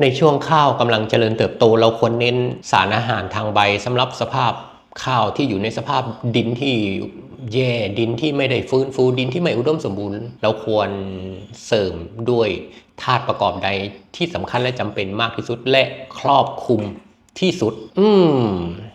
ในช่วงข้าวกำลังเจริญเติบโต เราควรเน้นสารอาหารทางใบสำหรับสภาพข้าวที่อยู่ในสภาพดินที่แย่ดินที่ไม่ได้ฟื้นฟูดินที่ไม่อุดมสมบูรณ์ เราควรเสริมด้วยธาตุประกอบใดที่สำคัญและจำเป็นมากที่สุดและครอบคลุมที่สุด อืม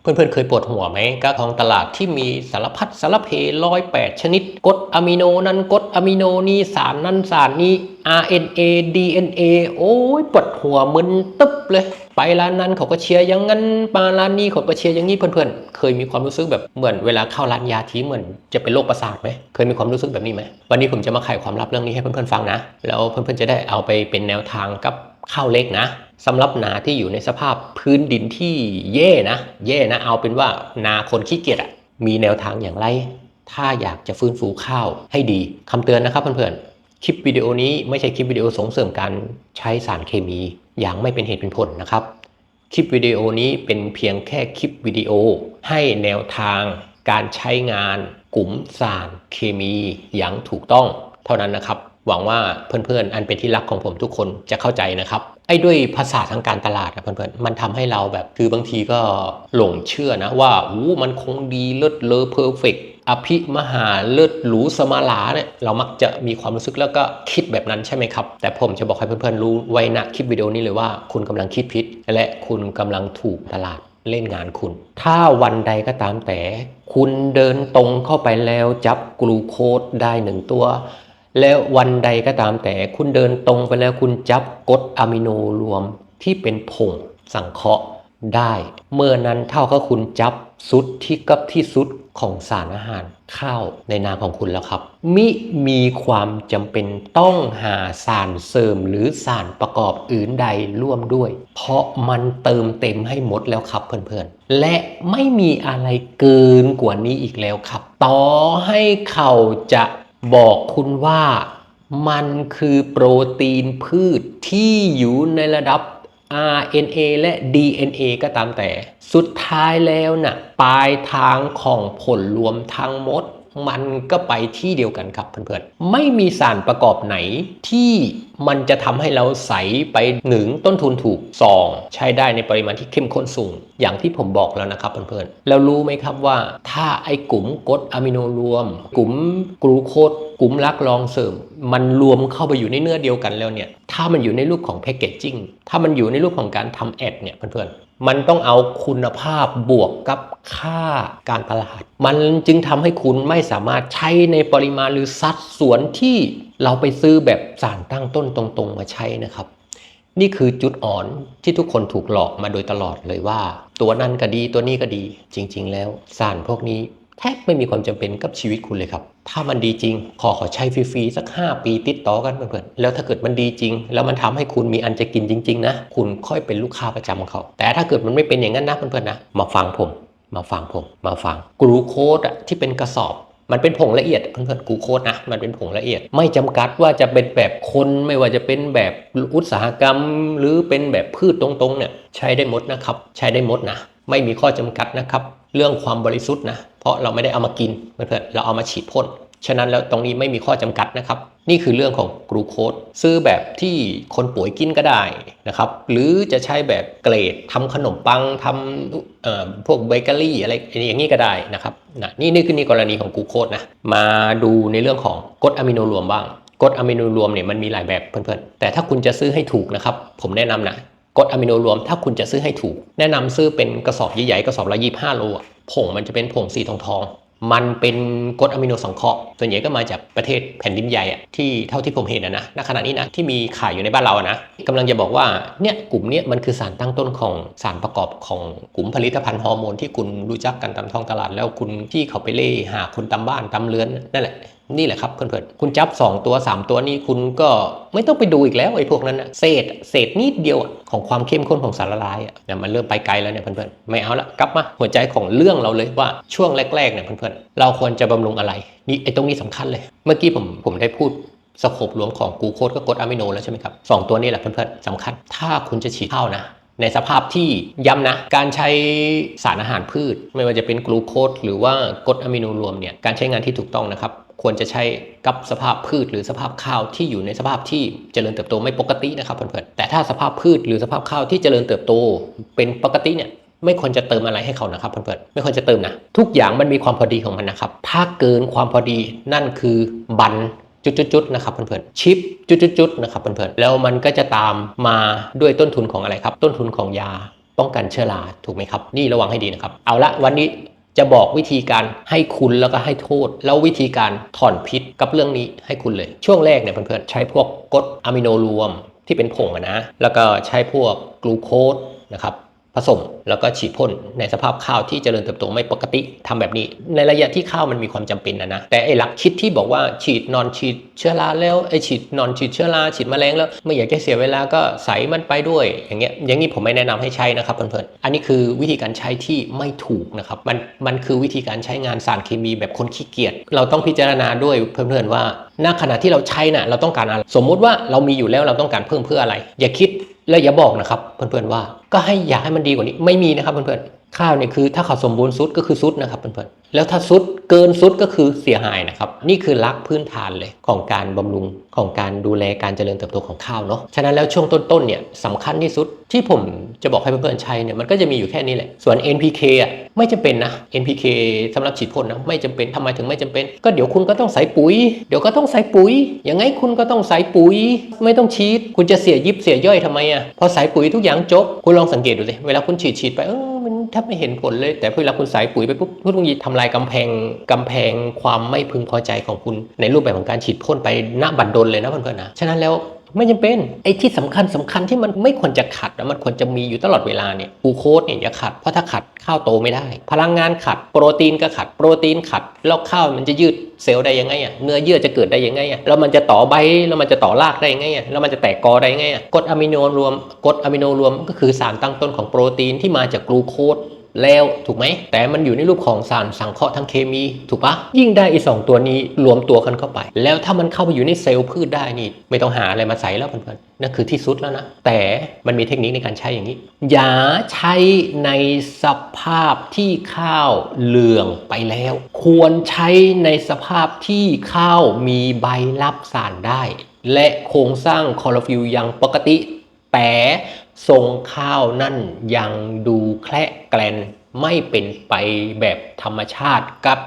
เพื่อนๆเคยปวดหัวไหมกับท้องตลาดที่มีสารพัดสารเพร้อยแปดชนิดกรดอะมิโนนั้นกรดอะมิโนนี้สารนั้นสารนี้ RNA DNA โอ้ยปวดหัวมึนตึ๊บเลย ไปร้านนั้นเขาก็เชียร์อย่างนั้นมาร้านนี้เขาก็เชียร์อย่างนี้เพื่อนๆ เคยมีความรู้สึกแบบเหมือนเวลาเข้าร้านยาทีเหมือนจะเป็นโรคประสาทไหมเคยมีความรู้สึกแบบนี้ไหมวันนี้ผมจะมาไขความลับเรื่องนี้ให้เพื่อนๆฟังนะแล้วเพื่อนๆจะได้เอาไปเป็นแนวทางกับข้าวเล็กนะ สำหรับนาที่อยู่ในสภาพพื้นดินที่แย่นะแย่นะ เอาเป็นว่านาคนขี้เกียจอะมีแนวทางอย่างไร ถ้าอยากจะฟื้นฟูข้าวให้ดีคำเตือนนะครับเพื่อนๆ คลิปวิดีโอนี้ไม่ใช่คลิปวิดีโอส่งเสริมการใช้สารเคมี อย่างไม่เป็นเหตุเป็นผลนะครับ คลิปวิดีโอนี้เป็นเพียงแค่คลิปวิดีโอ ให้แนวทางการใช้งานกลุ่มสารเคมีอย่างถูกต้อง เท่านั้นนะครับ หวังว่าเพื่อนๆ อันเป็นที่รักของผมทุกคนจะเข้าใจนะครับ ไอ้ด้วยภาษาทางการตลาดนะเพื่อนๆ มันทำให้เราแบบคือบางทีก็หลงเชื่อนะว่าอู้มันคงดีเลิศเลอเพอร์เฟกอภิมหาเลิศหรูสมาลาเนี่ยเรามักจะมีความรู้สึกแล้วก็คิดแบบนั้นใช่ไหมครับ แต่ผมจะบอกให้เพื่อนๆรู้ไว้ณคลิปวิดีโอนี้เลยว่าคุณกำลังคิดผิด และคุณกำลังถูกตลาดเล่นงานคุณ ถ้าวันใดก็ตามแต่ คุณเดินตรงเข้าไปแล้วจับกลูโคสได้หนึ่งตัว แล้ววันใดก็ตามแต่คุณเดินตรงไปแล้วคุณจับกรดอะมิโนรวมที่เป็นผงสังเคราะห์ได้ เมื่อนั้นเท่ากับคุณจับสุดที่กับที่สุดของสารอาหารข้าวในนาของคุณแล้วครับ มิมีความจำเป็นต้องหาสารเสริมหรือสารประกอบอื่นใดร่วมด้วย เพราะมันเติมเต็มให้หมดแล้วครับเพื่อนๆ และไม่มีอะไรเกินกว่านี้อีกแล้วครับ ต่อให้เขาจะ บอกคุณว่ามันคือโปรตีนพืชที่อยู่ในระดับ RNA และ DNA ก็ตามแต่ สุดท้ายแล้วนะ่ะปลายทางของผลรวมทั้งหมด มันก็ไปที่เดียวกันครับเพื่อนๆ ไม่มีสารประกอบไหนที่มันจะทำให้เราใสไปหนึ่งต้นทุนถูกสองใช้ได้ในปริมาณที่เข้มข้นสูง อย่างที่ผมบอกแล้วนะครับเพื่อนๆ แล้วรู้ไหมครับว่าถ้าไอ้กลุ่มกรดอะมิโนรวม กลุ่มกลูโคสกลุ่มลักรองเสริม มันรวมเข้าไปอยู่ในเนื้อเดียวกันแล้วเนี่ย ถ้ามันอยู่ในรูปของแพคเกจจิ้งถ้ามันอยู่ในรูปของการทำแอดเนี่ยเพื่อนๆ มันต้องเอาคุณภาพบวกกับค่าการตลาด มันจึงทำให้คุณไม่สามารถใช้ในปริมาณหรือสัดส่วนที่เราไปซื้อแบบสารตั้งต้นตรงๆ มาใช้นะครับ นี่คือจุดอ่อนที่ทุกคนถูกหลอกมาโดยตลอดเลยว่า ตัวนั้นก็ดีตัวนี้ก็ดี จริง ๆ แล้วสารพวกนี้ แทบไม่มีความจำเป็นกับชีวิตคุณเลยครับ ถ้ามันดีจริง ขอขอใช้ฟรีๆสัก 5 ปีติดต่อกันเพื่อนๆแล้วถ้าเกิดมันดีจริง แล้วมันทำให้คุณมีอันจะกินจริง ๆ นะ คุณค่อยเป็นลูกค้าประจำของเขา แต่ถ้าเกิดมันไม่เป็นอย่างนั้นนะเพื่อนๆนะ มาฟังผม มาฟังผม มาฟังกลูโคสอะที่เป็นกระสอบมันเป็นผงละเอียดเพื่อนๆกูโคสนะมันเป็นผงละเอียด ไม่จำกัดว่าจะเป็นแบบคนไม่ว่าจะเป็นแบบอุตสาหกรรม หรือเป็นแบบพืชตรงๆเนี่ยใช้ได้หมดนะครับ ใช้ได้หมดนะ ไม่มีข้อจำกัดนะครับ เรื่องความบริสุทธิ์นะ เพราะเราไม่ได้เอามากินเพื่อนๆเราเอามาฉีดพ่น ฉะนั้นแล้วตรงนี้ไม่มีข้อจำกัดนะครับ นี่คือเรื่องของกลูโคสซื้อแบบที่คนป่วยกินก็ได้นะครับ หรือจะใช้แบบเกรดทำขนมปังทำเอ่อพวกเบเกอรี่อะไรอย่างนี้ก็ได้นะครับนะนี่นี่คือในกรณีของกลูโคสนะ มาดูในเรื่องของกรดอะมิโนรวมบ้างกรดอะมิโนรวมเนี่ยมันมีหลายแบบเพื่อนๆ แต่ถ้าคุณจะซื้อให้ถูกนะครับ ผมแนะนำนะ กรดอะมิโนรวมถ้าคุณจะซื้อให้ถูก แนะนำซื้อเป็นกระสอบใหญ่ๆกระสอบละยี่ห้าโลผงมันจะเป็นผงสีทองทองมันเป็นกรดอะมิโนสังเคราะห์ส่วนใหญ่ก็มาจากประเทศแผ่นดินใหญ่ที่เท่าที่ผมเห็นนะนะณขณะนี้นะที่มีขายอยู่ในบ้านเราอะนะกำลังจะบอกว่าเนี่ยกลุ่มนี้มันคือสารตั้งต้นของสารประกอบของกลุ่มผลิตภัณฑ์ฮอร์โมนที่คุณรู้จักกันตามท้องตลาดแล้วคุณที่เขาไปเล่หาคุณตามบ้านตามเรือนนั่นแหละ นี่แหละครับเพื่อนๆ คุณจับ 2 ตัว 3 ตัวนี้คุณก็ไม่ต้องไปดูอีกแล้วไอ้พวกนั้นนะเศษเศษนิดเดียวของความเข้มข้นของสารละลายอะมันเริ่มไปไกลแล้วเนี่ยเพื่อนๆ ไม่เอาละกลับมาหัวใจของเรื่องเราเลยว่าช่วงแรกๆเนี่ยเพื่อนๆ เราควรจะบำรุงอะไรนี่ไอ้ตรงนี้สำคัญเลย เมื่อกี้ผมผมได้พูดสโคปรวมของกลูโคสกับกดอะมิโนแล้วใช่ไหมครับสองตัวนี้แหละเพื่อนๆสำคัญ ถ้าคุณจะฉีดข้าวนะในสภาพที่ย้ำนะ การใช้สารอาหารพืช ไม่ว่าจะเป็นกลูโคสหรือว่ากรดอะมิโนรวมเนี่ยการใช้งานที่ถูกต้องนะครับ ควรจะใช้กับสภาพพืชหรือสภาพข้าวที่อยู่ในสภาพที่เจริญเติบโตไม่ปกตินะครับเพื่อนๆแต่ถ้าสภาพพืชหรือสภาพข้าวที่เจริญเติบโตเป็นปกติเนี่ยไม่ควรจะเติมอะไรให้เขานะครับเพื่อนๆไม่ควรจะเติมนะทุกอย่างมันมีความพอดีของมันนะครับ ถ้าเกินความพอดีนั่นคือบันจุดๆนะครับเพื่อนๆชิปจุดๆนะครับเพื่อนๆแล้วมันก็จะตามมาด้วยต้นทุนของอะไรครับ ต้นทุนของยาป้องกันเชื้อราถูกไหมครับ นี่ระวังให้ดีนะครับ เอาละวันนี้ จะบอกวิธีการให้คุณแล้วก็ให้โทษ แล้ววิธีการถอนพิษกับเรื่องนี้ให้คุณเลย ช่วงแรกเนี่ยเพื่อนๆใช้พวกกรดอะมิโนรวมที่เป็นผงนะ แล้วก็ใช้พวกกลูโคสนะครับ ผสมแล้วก็ฉีดพ่นในสภาพข้าวที่เจริญเติบโตไม่ปกติทำแบบนี้ ในระยะที่ข้าวมันมีความจำเป็นนะนะแต่ไอ้หลักคิดที่บอกว่าฉีดนอนฉีดเชื้อราแล้วไอ้ฉีดนอนฉีดเชื้อราฉีดแมลงแล้วไม่อยากจะเสียเวลาก็ใส่มันไปด้วย อย่างเงี้ยอย่างนี้ผมไม่แนะนำให้ใช้นะครับเพื่อนๆอันนี้คือวิธีการใช้ที่ไม่ถูกนะครับมันมันคือวิธีการใช้งานสารเคมีแบบคนขี้เกียจเราต้องพิจารณาด้วยเพื่อนๆว่าณขณะที่เราใช้น่ะเราต้องการอะไรสมมุติว่าเรามีอยู่แล้วเราต้องการเพิ่มเพื่ออะไร อย่าคิด แล้วอย่าบอกนะครับเพื่อนๆว่าก็ให้อยากให้มันดีกว่านี้ไม่มีนะครับเพื่อนๆ ข้าวเนี่ยคือถ้าเขาสมบูรณ์สุดก็คือสุดนะครับเพื่อนๆแล้วถ้าสุดเกินสุดก็คือเสียหายนะครับ นี่คือลักพื้นฐานเลยของการบำรุงของการดูแลการเจริญเติบโตของข้าวเนาะฉะนั้นแล้วช่วงต้นๆเนี่ยสำคัญที่สุดที่ผมจะบอกให้เพื่อนๆใช้เนี่ยมันก็จะมีอยู่แค่นี้แหละ ส่วน NPK อะไม่จำเป็นนะ NPK สำหรับฉีดพ่นนะไม่จำเป็นทำไมถึงไม่จำเป็น ก็เดี๋ยวคุณก็ต้องใส่ปุ๋ย เดี๋ยวก็ต้องใส่ปุ๋ยยังไงคุณก็ต้องใส่ปุ๋ย ไม่ต้องฉีด คุณจะเสียยิบเสียย่อยทำไมอะพอใส่ปุ๋ยทุกอย่างจบคุณลองสังเกตดูสิเวลาคุณฉีดฉีดไปเออ แทบไม่เห็นผลเลย แต่เวลาคุณใส่ปุ๋ยไปปุ๊บคุณต้องยีทำลายกำแพงกำแพงความไม่พึงพอใจของคุณ ในรูปแบบของการฉีดพ่นไปน่าบัดดลเลยนะเพื่อนๆนะฉะนั้นแล้ว ไม่จำเป็นไอ้ที่สำคัญสำคัญที่มันไม่ควรจะขัดนะมันควรจะมีอยู่ตลอดเวลาเนี่ยกูโคสเนี่ยอย่าขัดเพราะถ้าขัดข้าวโตไม่ได้ พลังงานขัด โปรตีนก็ขัด โปรตีนขัด แล้วข้าวมันจะยืดเซลล์ได้ยังไงอะเนื้อเยื่อจะเกิดได้ยังไงอะแล้วมันจะต่อใบแล้วมันจะต่อรากได้ยังไงอะแล้วมันจะแตกกอได้ยังไงอะกรดอะมิโนรวมกรดอะมิโนรวมก็คือสารตั้งต้นของโปรตีนที่มาจากกลูโคส แล้วถูกไหม แต่มันอยู่ในรูปของสารสังเคราะห์ทางเคมี ถูกปะยิ่งได้อีสองตัวนี้รวมตัวกันเข้าไป แล้วถ้ามันเข้าไปอยู่ในเซลล์พืชได้นี่ ไม่ต้องหาอะไรมาใส่แล้วเพื่อนๆนั่นคือที่สุดแล้วนะ แต่มันมีเทคนิคในการใช้อย่างนี้ อย่าใช้ในสภาพที่ข้าวเหลืองไปแล้ว ควรใช้ในสภาพที่ข้าวมีใบรับสารได้ และโครงสร้างคอโรฟิลยังปกติ แต่ ทรงข้าวนั่นยังดูแคละแกลนไม่เป็นไปแบบธรรมชาติกับ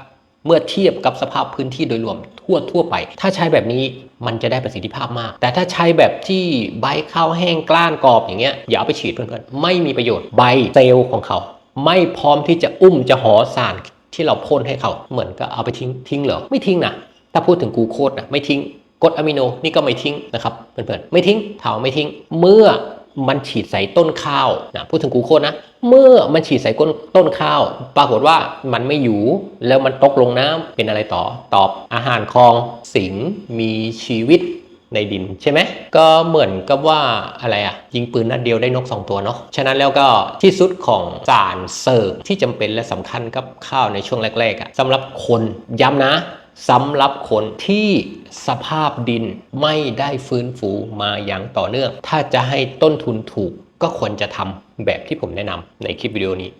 เมื่อเทียบกับสภาพพื้นที่โดยรวมทั่วทั่วไป ถ้าใช้แบบนี้มันจะได้ประสิทธิภาพมาก แต่ถ้าใช้แบบที่ใบข้าวแห้งกล้านกรอบอย่างเงี้ยอย่าเอาไปฉีดเพื่อนๆไม่มีประโยชน์ใบเซลล์ของเขา ไม่พร้อมที่จะอุ้มจะห่อสารที่เราพ่นให้เขาเหมือนก็เอาไปทิ้งทิ้งเหรอไม่ทิ้งนะถ้าพูดถึงกูโคสนะไม่ทิ้งกรดอะมิโนนี่ก็ไม่ทิ้งนะครับเพื่อนๆไม่ทิ้งถามว่าไม่ทิ้งเมื่อ มันฉีดใส่ต้นข้าวนะพูดถึงกูโคสนะ เมื่อมันฉีดใส่ก้นต้นข้าว ปรากฏว่ามันไม่อยู่ แล้วมันตกลงน้ำเป็นอะไรต่อ ตอบอาหารคลองสิงมีชีวิตในดินใช่ไหมก็เหมือนกับว่าอะไรอะยิงปืนนัดเดียวได้นกสองตัวเนาะฉะนั้นแล้วก็ที่สุดของสารเสริมที่จำเป็นและสำคัญกับข้าวในช่วงแรกๆอะสำหรับคนย้ำนะ สำหรับคนที่สภาพดินไม่ได้ฟื้นฟูมาอย่างต่อเนื่อง ถ้าจะให้ต้นทุนถูกก็ควรจะทำแบบที่ผมแนะนำในคลิปวิดีโอนี้